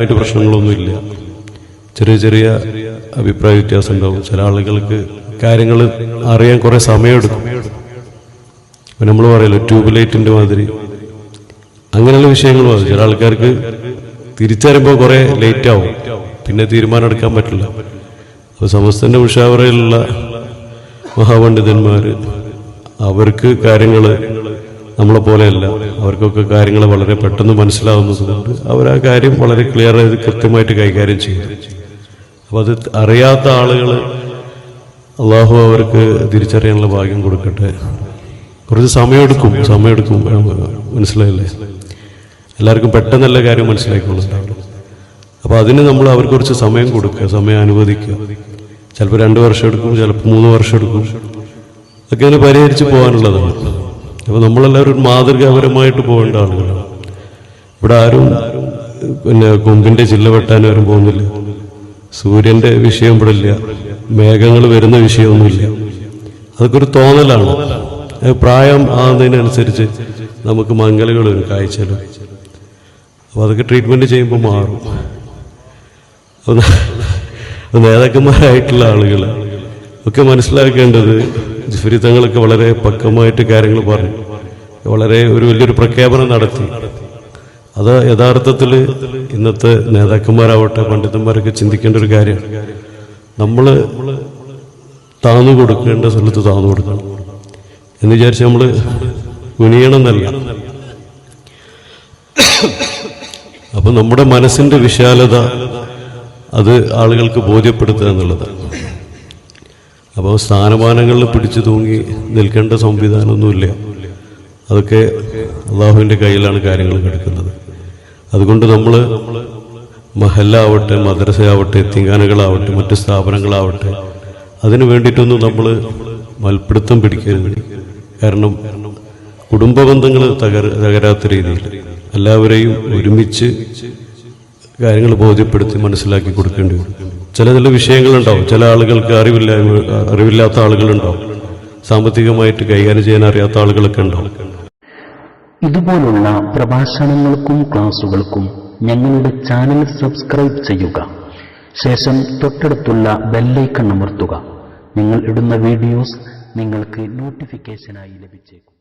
ആയിട്ട് പ്രശ്നങ്ങളൊന്നുമില്ല. ചെറിയ ചെറിയ അഭിപ്രായ വ്യത്യാസം ഉണ്ടാവും. ചില ആളുകൾക്ക് കാര്യങ്ങൾ അറിയാൻ കുറെ സമയമെടുക്കും. നമ്മൾ പറയല്ലോ ട്യൂബ് ലൈറ്റിന്റെ മാതിരി. അങ്ങനെയുള്ള വിഷയങ്ങൾ ചില ആൾക്കാർക്ക് തിരിച്ചറിയുമ്പോൾ കുറെ ലേറ്റ് ആവും പിന്നെ തീരുമാനം എടുക്കാൻ പറ്റില്ല. അപ്പൊ സമസ്തന്റെ ഉഷാവറയിലുള്ള മഹാപണ്ഡിതന്മാര് അവർക്ക് കാര്യങ്ങൾ നമ്മളെ പോലെയല്ല. അവർക്കൊക്കെ കാര്യങ്ങൾ വളരെ പെട്ടെന്ന് മനസ്സിലാവുന്നത് കൊണ്ട് അവർ ആ കാര്യം വളരെ ക്ലിയർ ആയത് കൃത്യമായിട്ട് കൈകാര്യം ചെയ്യും അപ്പൊ അത് അറിയാത്ത ആളുകൾ അള്ളാഹു അവർക്ക് തിരിച്ചറിയാനുള്ള ഭാഗ്യം കൊടുക്കട്ടെ. കുറച്ച് സമയമെടുക്കും സമയമെടുക്കും മനസ്സിലായില്ലേ? എല്ലാവർക്കും പെട്ടെന്നല്ല കാര്യം മനസ്സിലാക്കിക്കൊള്ളുന്നുണ്ടാവും അപ്പൊ അതിന് നമ്മൾ അവർക്ക് കുറച്ച് സമയം കൊടുക്കുക സമയം അനുവദിക്കുക. ചിലപ്പോൾ രണ്ട് വർഷം എടുക്കും ചിലപ്പോൾ മൂന്ന് വർഷം എടുക്കും. ഒക്കെ അതിന് പരിഹരിച്ച് പോകാനുള്ളതാണ്. അപ്പൊ നമ്മളെല്ലാവരും ഒരു മാതൃകാപരമായിട്ട് പോകേണ്ട ആളുകളാണ്. ഇവിടെ ആരും പിന്നെ കൊമ്പിന്റെ ചില്ല വെട്ടാൻ ആരും പോകുന്നില്ല. സൂര്യന്റെ വിഷയം ഇവിടെ ഇല്ല. മേഘങ്ങൾ വരുന്ന വിഷയമൊന്നുമില്ല. അതൊക്കെ ഒരു തോന്നലാണ്. പ്രായം ആകുന്നതിനനുസരിച്ച് നമുക്ക് മംഗലുകൾ വരും കാഴ്ചകൾ അപ്പൊ അതൊക്കെ ട്രീറ്റ്മെന്റ് ചെയ്യുമ്പോൾ മാറും. നേതാക്കന്മാരായിട്ടുള്ള ആളുകൾ ഒക്കെ മനസ്സിലാക്കേണ്ടത് ജിഫരിത്തങ്ങളൊക്കെ വളരെ പക്വമായിട്ട് കാര്യങ്ങൾ പറഞ്ഞു. വളരെ ഒരു വലിയൊരു പ്രഖ്യാപനം നടത്തി. അത് യഥാർത്ഥത്തിൽ ഇന്നത്തെ നേതാക്കന്മാരാവട്ടെ പണ്ഡിതന്മാരൊക്കെ ചിന്തിക്കേണ്ട ഒരു കാര്യം. നമ്മൾ താന്നു കൊടുക്കേണ്ട സ്ഥലത്ത് താന്നു കൊടുക്കണം എന്ന് വിചാരിച്ച് നമ്മൾ കുനിയണമെന്നല്ല അപ്പം നമ്മുടെ മനസ്സിന്റെ വിശാലത അത് ആളുകൾക്ക് ബോധ്യപ്പെടുത്തുക എന്നുള്ളതാണ്. അപ്പോൾ സ്ഥാനമാനങ്ങളിൽ പിടിച്ചു തൂങ്ങി നിൽക്കേണ്ട സംവിധാനമൊന്നുമില്ല. അതൊക്കെ അള്ളാഹുവിന്റെ കയ്യിലാണ് കാര്യങ്ങൾ കിടക്കുന്നത്. അതുകൊണ്ട് നമ്മൾ മഹല്ലാവട്ടെ മദ്രസയാവട്ടെ തിങ്കാനകളാവട്ടെ മറ്റ് സ്ഥാപനങ്ങളാവട്ടെ അതിനു വേണ്ടിയിട്ടൊന്നും നമ്മൾ മൽപ്പിടുത്തം പിടിക്കരുത്. കാരണം കുടുംബ ബന്ധങ്ങൾ തകർ തകരാത്ത രീതിയിൽ എല്ലാവരെയും ഒരുമിച്ച് കാര്യങ്ങൾ ബോധ്യപ്പെടുത്തി മനസ്സിലാക്കി കൊടുക്കേണ്ടി വരും. ചില ചില വിഷയങ്ങളുണ്ടാവും. ചില ആളുകൾക്ക് അറിവില്ല അറിവില്ലാത്ത ആളുകളുണ്ടാവും. സാമ്പത്തികമായിട്ട് കൈകാര്യം ചെയ്യാൻ അറിയാത്ത ആളുകളൊക്കെ ഉണ്ടാവും. ഇതുപോലുള്ള പ്രഭാഷണങ്ങൾക്കും ക്ലാസുകൾക്കും ഞങ്ങളുടെ ചാനൽ സബ്സ്ക്രൈബ് ചെയ്യുക. ശേഷം തൊട്ടടുത്തുള്ള ബെല്ലൈക്കൺ അമർത്തുക. നിങ്ങൾ ഇടുന്ന വീഡിയോസ് നിങ്ങൾക്ക് നോട്ടിഫിക്കേഷനായി ലഭിച്ചേക്കും.